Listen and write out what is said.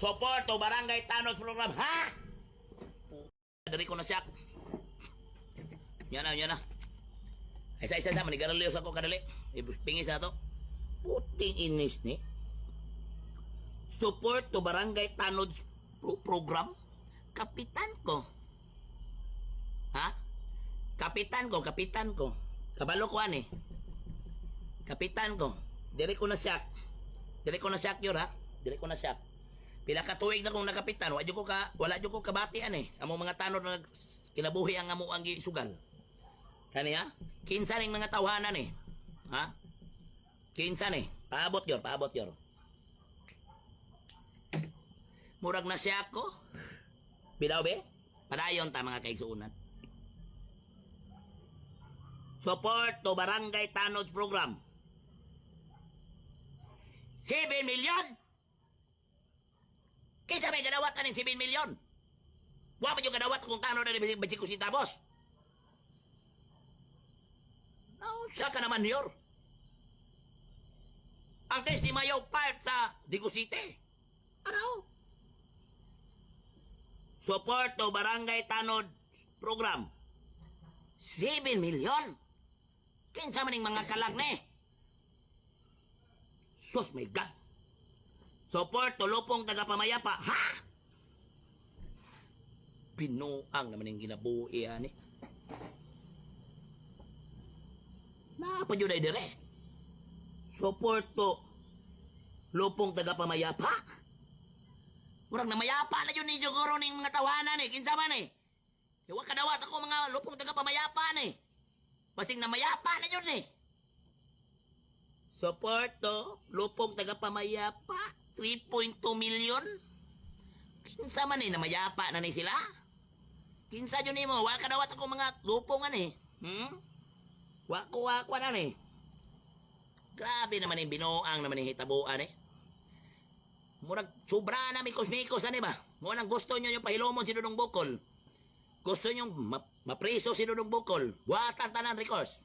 Support to Barangay Tanod Program. Ha? Dari ko na siya. Yan na, yan na. Isa isa sa manigaralios ako kadali. Pingis na to. Puting inis ni. Support to Barangay Tanod pro- Program. Kapitan ko. Ha? Kapitan ko, kapitan ko. Kabalo ko ani. Kapitan ko. Diri ko na siya. Diri ko na siya yun ha. Diri ko na siya. Pila ka tuig na kong nakapitan, wala ko ka wala ko kabatian eh. Amo mga tanod na kinabuhi ang amo ang gisugal. Kani ha? Kinsa ning mga tawhanan eh. Ha? Kinsa ni? Paabot yor, paabot yor. Murag na siya ako. Bilaw be? Padayon ta mga kaigsuunan. Support to Barangay Tanods Program. 7 million? Kaysa may gadawat ka ng 7 million? Wa pa yung gadawat kung tano na ni Bajiko si Tabos? Naunsa ka naman yor? Ang test ni Mayo part sa Digo. Ano? Support to Barangay Tanod Program. 7 million? Kinsa maning mga kalag ni? Sus, my God! Support to Lupong tagapamayapa. Ha? Pinuang naman yung ginabuhi, ani. Napa yun ay dire? Support to Lupong tagapamayapa. Murag na mayapa na yun ni Jogoro ning mga tawanan eh. Kinsa man eh. Iwa kadawat ako mga lupong tagapamayapa ni. Basing na mayapa na yun eh. Support to lupong tagapamayapa. 3.2 million. Kinsa man eh, namayapa na ni sila. Kinsa yun mo, wa kadawat ako mga lupongan eh. Hmm? Wa ko wa ko na ni. Grabe naman yung binuang naman yung hitabuan eh. Murag sobra na mikos-mikos ani ba? Mo nang gusto nyo yung pahilomon si Dudong Bukol. Gusto nyo ma- mapriso si Dudong Bukol. Watan tanan records.